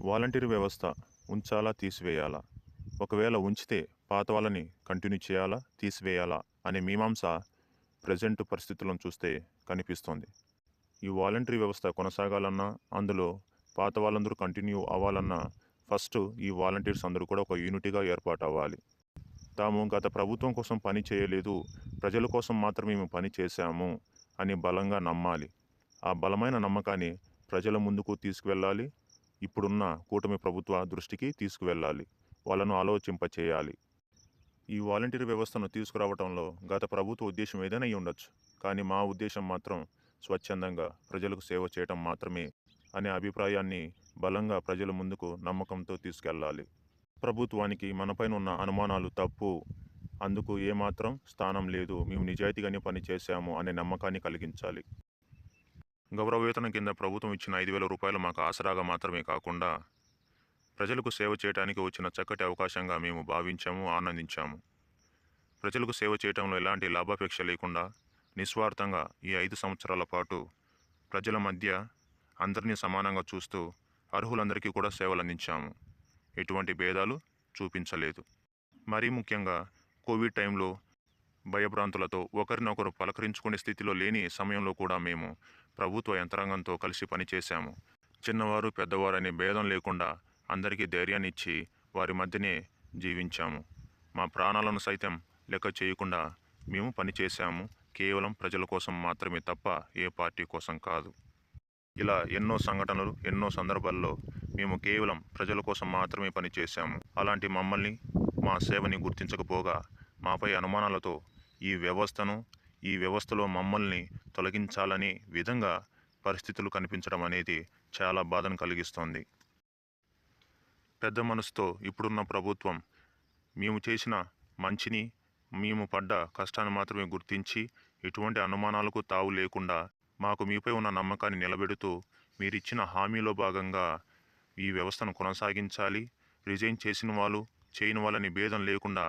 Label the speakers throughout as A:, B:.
A: Volunteer వ్యవస్థ ఉంచాలా తీసివేయాలా? ఒకవేళ ఉంచితే పాత వాళ్ళని కంటిన్యూ చేయాలా తీసివేయాలా అనే మీమాంస ప్రజెంట్ పరిస్థితులను చూస్తే కనిపిస్తోంది. ఈ వాలంటరీ వ్యవస్థ కొనసాగాలన్నా అందులో పాత వాళ్ళందరూ కంటిన్యూ అవ్వాలన్నా ఫస్ట్ ఈ వాలంటీర్స్ అందరూ కూడా ఒక యూనిటీగా ఏర్పాటు అవ్వాలి తాము గత ప్రభుత్వం కోసం పని చేయలేదు ప్రజల కోసం మాత్రమే మేము పని చేశాము అని బలంగా నమ్మాలి. ఆ బలమైన నమ్మకాన్ని ప్రజల ముందుకు తీసుకువెళ్ళాలి ఇప్పుడున్న కూటమి ప్రభుత్వ దృష్టికి తీసుకువెళ్ళాలి. వాళ్ళను ఆలోచింపచేయాలి. ఈ వాలంటీర్ వ్యవస్థను తీసుకురావడంలో గత ప్రభుత్వ ఉద్దేశం ఏదైనా ఉండొచ్చు. కానీ మా ఉద్దేశం మాత్రం స్వచ్ఛందంగా ప్రజలకు సేవ చేయటం మాత్రమే అనే అభిప్రాయాన్ని బలంగా ప్రజల ముందుకు నమ్మకంతో తీసుకెళ్ళాలి. ప్రభుత్వానికి మనపైన ఉన్న అనుమానాలు తప్పు. అందుకు ఏమాత్రం స్థానం లేదు. మేము నిజాయితీగానే పనిచేశాము అనే నమ్మకాన్ని కలిగించాలి. గౌరవ వేతనం కింద ప్రభుత్వం ఇచ్చిన ఐదు వేల రూపాయలు మాకు ఆసరాగా మాత్రమే కాకుండా ప్రజలకు సేవ చేయడానికి వచ్చిన చక్కటి అవకాశంగా మేము భావించాము ఆనందించాము. ప్రజలకు సేవ చేయడంలో ఎలాంటి లాభాపేక్ష లేకుండా నిస్వార్థంగా ఈ ఐదు సంవత్సరాల పాటు ప్రజల మధ్య అందరినీ సమానంగా చూస్తూ అర్హులందరికీ కూడా సేవలు అందించాము. ఎటువంటి భేదాలు చూపించలేదు. మరీ ముఖ్యంగా కోవిడ్ టైంలో భయభ్రాంతులతో ఒకరినొకరు పలకరించుకునే స్థితిలో లేని సమయంలో కూడా మేము ప్రభుత్వ యంత్రాంగంతో కలిసి పనిచేశాము. చిన్నవారు పెద్దవారు అనే భేదం లేకుండా అందరికీ ధైర్యాన్ని ఇచ్చి వారి మధ్యనే జీవించాము. మా ప్రాణాలను సైతం లెక్క చేయకుండా మేము పనిచేశాము. కేవలం ప్రజల కోసం మాత్రమే తప్ప ఏ పార్టీ కోసం కాదు. ఇలా ఎన్నో సంఘటనలు ఎన్నో సందర్భాల్లో మేము కేవలం ప్రజల కోసం మాత్రమే పనిచేశాము. అలాంటి మమ్మల్ని మా సేవని గుర్తించకపోగా మాపై అనుమానాలతో ఈ వ్యవస్థను ఈ వ్యవస్థలో మమ్మల్ని తొలగించాలని విధంగా పరిస్థితులు కనిపించడం అనేది చాలా బాధను కలిగిస్తోంది. పెద్ద మనసుతో ఇప్పుడున్న ప్రభుత్వం మేము చేసిన మంచిని మేము పడ్డ కష్టాన్ని మాత్రమే గుర్తించి ఎటువంటి అనుమానాలకు తావు లేకుండా మాకు మీపై ఉన్న నమ్మకాన్ని నిలబెడుతూ మీరిచ్చిన హామీలో భాగంగా ఈ వ్యవస్థను కొనసాగించాలి రిజైన్ చేసిన వాళ్ళు చేయని వాళ్ళని భేదం లేకుండా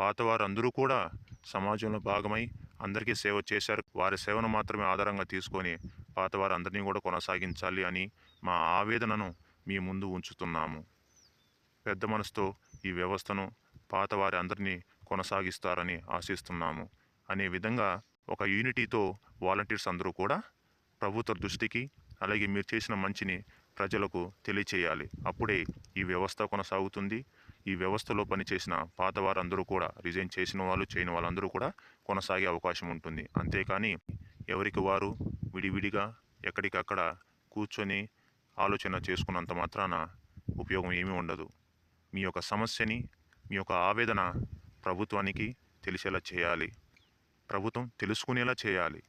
A: పాతవారు అందరూ కూడా సమాజంలో భాగమై అందరికీ సేవ చేశారు. వారి సేవను మాత్రమే ఆధారంగా తీసుకొని పాతవారు అందరినీ కూడా కొనసాగించాలి అని మా ఆవేదనను మీ ముందు ఉంచుతున్నాము. పెద్ద మనసుతో ఈ వ్యవస్థను పాతవారి అందరినీ కొనసాగిస్తారని ఆశిస్తున్నాము. అనే విధంగా ఒక యూనిటీతో వాలంటీర్స్ అందరూ కూడా ప్రభుత్వ దృష్టికి అలాగే మీరు చేసిన మంచిని ప్రజలకు తెలియచేయాలి. అప్పుడే ఈ వ్యవస్థ కొనసాగుతుంది. ఈ వ్యవస్థలో పనిచేసిన పాత వారందరూ కూడా రిజైన్ చేసిన వాళ్ళు చేయని వాళ్ళందరూ కూడా కొనసాగే అవకాశం ఉంటుంది. అంతేకాని ఎవరికి వారు విడివిడిగా ఎక్కడికక్కడ కూర్చొని ఆలోచన చేసుకున్నంత మాత్రాన ఉపయోగం ఏమీ ఉండదు. మీ యొక్క సమస్యని మీ యొక్క ఆవేదన ప్రభుత్వానికి తెలిసేలా చేయాలి. ప్రభుత్వం తెలుసుకునేలా చేయాలి.